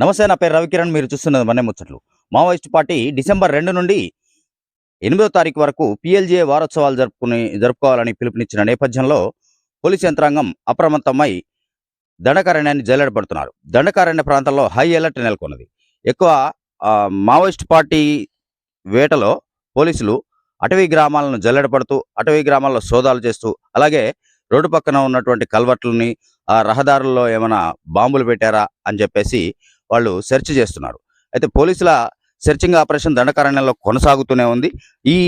నమస్తే నా పేరు రవికిరణ్. మీరు చూస్తున్నది మన్నే ముచ్చట్లు. మావోయిస్ట్ పార్టీ డిసెంబర్ రెండు నుండి ఎనిమిదో తారీఖు వరకు పిఎల్జే వారోత్సవాలు జరుపుకుని జరుపుకోవాలని పిలుపునిచ్చిన నేపథ్యంలో పోలీస్ యంత్రాంగం అప్రమత్తమై దండకారణ్యాన్ని జల్లెడబడుతున్నారు దండకారణ్య ప్రాంతంలో హై అలర్ట్ నెలకొన్నది. ఎక్కువ ఆ, మావోయిస్ట్ పార్టీ వేటలో పోలీసులు అటవీ గ్రామాలను జల్లెడపడుతూ అటవీ గ్రామాల్లో సోదాలు చేస్తూ అలాగే రోడ్డు పక్కన ఉన్నటువంటి కల్వర్ట్లని ఆ రహదారుల్లో ఏమైనా బాంబులు పెట్టారా అని చెప్పేసి వాళ్ళు సెర్చ్ చేస్తున్నారు. అయితే పోలీసుల సెర్చింగ్ ఆపరేషన్ దండకారణ్యంలో కొనసాగుతూనే ఉంది. ఈ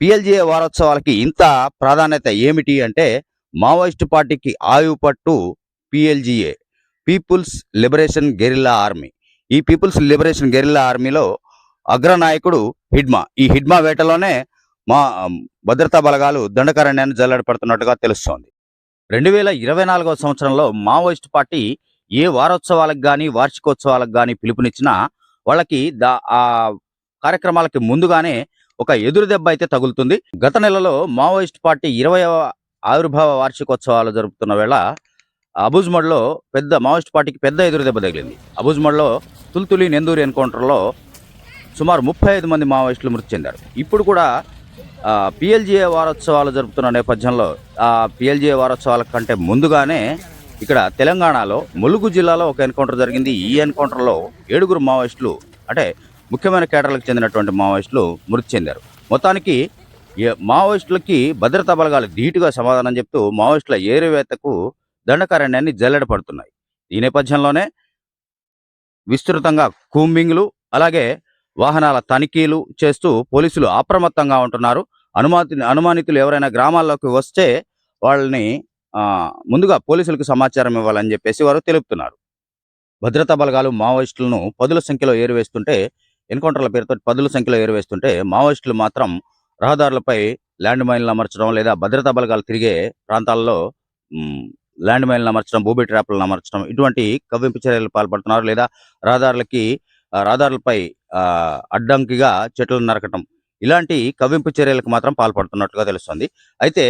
పిఎల్జీఏ వారోత్సవాలకి ఇంత ప్రాధాన్యత ఏమిటి అంటే మావోయిస్ట్ పార్టీకి ఆయువు పట్టు PLGA people's liberation guerrilla army. ఈ పీపుల్స్ లిబరేషన్ గెరిల్లా ఆర్మీలో అగ్రనాయకుడు హిడ్మా. ఈ హిడ్మా వేటలోనే మా భద్రతా బలగాలు దండకారణ్యాన్ని జల్లడపడుతున్నట్టుగా తెలుస్తోంది. రెండు వేల ఇరవై నాలుగవ సంవత్సరంలో మావోయిస్ట్ పార్టీ ఏ వారోత్సవాలకు కానీ వార్షికోత్సవాలకు కానీ పిలుపునిచ్చినా వాళ్ళకి దా ఆ కార్యక్రమాలకి ముందుగానే ఒక ఎదురు దెబ్బ అయితే తగులుతుంది. గత నెలలో మావోయిస్ట్ పార్టీ ఇరవైవ ఆవిర్భావ వార్షికోత్సవాలు జరుపుతున్న వేళ అబుజ్మడ్లో పెద్ద మావోయిస్ట్ పార్టీకి పెద్ద ఎదురు దెబ్బ తగిలింది. అబుజ్మడ్లో తుల్తులి నెందూరి ఎన్కౌంటర్లో సుమారు ముప్పై ఐదు మంది మావోయిస్టులు మృతి చెందారు. ఇప్పుడు కూడా పిఎల్జీఏ వారోత్సవాలు జరుపుతున్న నేపథ్యంలో ఆ పిఎల్జీఏ వారోత్సవాల కంటే ముందుగానే ఇక్కడ తెలంగాణలో ములుగు జిల్లాలో ఒక ఎన్కౌంటర్ జరిగింది. ఈ ఎన్కౌంటర్లో ఏడుగురు మావోయిస్టులు అంటే ముఖ్యమైన కేటర్లకు చెందినటువంటి మావోయిస్టులు మృతి చెందారు. మొత్తానికి మావోయిస్టులకి భద్రతా బలగాలు ధీటుగా సమాధానం చెప్తూ మావోయిస్టుల ఏరువేతకు దండకారణ్యాన్ని జల్లెడ పడుతున్నాయి ఈ నేపథ్యంలోనే విస్తృతంగా కూంబింగ్లు అలాగే వాహనాల తనిఖీలు చేస్తూ పోలీసులు అప్రమత్తంగా ఉంటున్నారు. అనుమాతి అనుమానితులు ఎవరైనా గ్రామాల్లోకి వస్తే వాళ్ళని ముందుగా పోలీసులకు సమాచారం ఇవ్వాలని చెప్పేసి వారు తెలుపుతున్నారు. భద్రతా బలగాలు మావోయిస్టులను పదుల సంఖ్యలో ఏరివేస్తుంటే ఎన్కౌంటర్ల పేరుతో పదుల సంఖ్యలో ఏరివేస్తుంటే మావోయిస్టులు మాత్రం రహదారులపై ల్యాండ్ మైన్లు అమర్చడం లేదా భద్రతా బలగాలు తిరిగే ప్రాంతాల్లో ల్యాండ్ మైన్లు అమర్చడం భూమి ట్రాప్లను అమర్చడం ఇటువంటి కవ్వింపు చర్యలు పాల్పడుతున్నారు లేదా రహదారులకి రహదారులపై ఆ, అడ్డంకిగా చెట్లు నరకటం ఇలాంటి కవ్వింపు చర్యలకు మాత్రం పాల్పడుతున్నట్టుగా తెలుస్తుంది. అయితే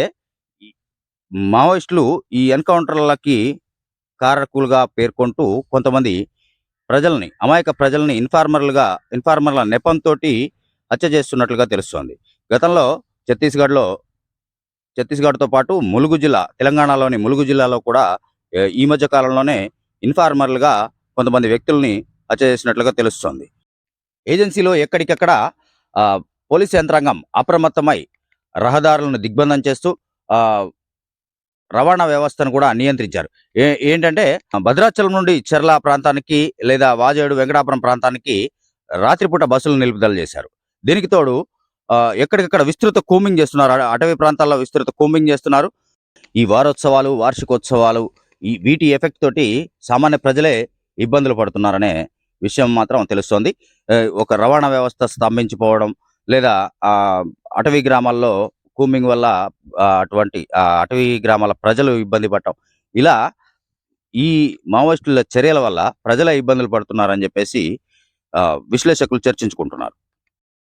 మావోయిస్టులు ఈ ఎన్కౌంటర్లకి కారకులుగా పేర్కొంటూ కొంతమంది ప్రజల్ని అమాయక ప్రజల్ని ఇన్ఫార్మర్లుగా ఇన్ఫార్మర్ల నెపంతో హత్య చేస్తున్నట్లుగా తెలుస్తోంది. గతంలో ఛత్తీస్గఢ్లో ఛత్తీస్గఢ్తో పాటు ములుగు జిల్లా తెలంగాణలోని ములుగు జిల్లాలో కూడా ఈ మధ్య కాలంలోనే ఇన్ఫార్మర్లుగా కొంతమంది వ్యక్తుల్ని హత్య చేసినట్లుగా తెలుస్తోంది. ఏజెన్సీలో ఎక్కడికెక్కడ ఆ, పోలీస్ యంత్రాంగం అప్రమత్తమై రహదారులను దిగ్బంధం చేస్తూ ఆ, రవాణా వ్యవస్థను కూడా నియంత్రించారు. ఏంటంటే భద్రాచలం నుండి చెర్ల ప్రాంతానికి లేదా వాజేడు వెంకటాపురం ప్రాంతానికి రాత్రిపూట బస్సులు నిలుపుదల చేశారు. దీనికి తోడు ఎక్కడికక్కడ విస్తృత కూమింగ్ చేస్తున్నారు. అటవీ ప్రాంతాల్లో విస్తృత కూమింగ్ చేస్తున్నారు. ఈ వారోత్సవాలు వార్షికోత్సవాలు ఈ వీటి ఎఫెక్ట్ తోటి సామాన్య ప్రజలే ఇబ్బందులు పడుతున్నారనే విషయం మాత్రం తెలుస్తోంది. ఒక రవాణా వ్యవస్థ స్తంభించిపోవడం లేదా అటవీ గ్రామాల్లో కూమింగ్ వల్ల అటువంటి ఆ, అటవీ గ్రామాల ప్రజలు ఇబ్బంది పడటం ఇలా ఈ మావోయిస్టుల చర్యల వల్ల ప్రజల ఇబ్బందులు పడుతున్నారని చెప్పేసి ఆ, విశ్లేషకులు చర్చించుకుంటున్నారు.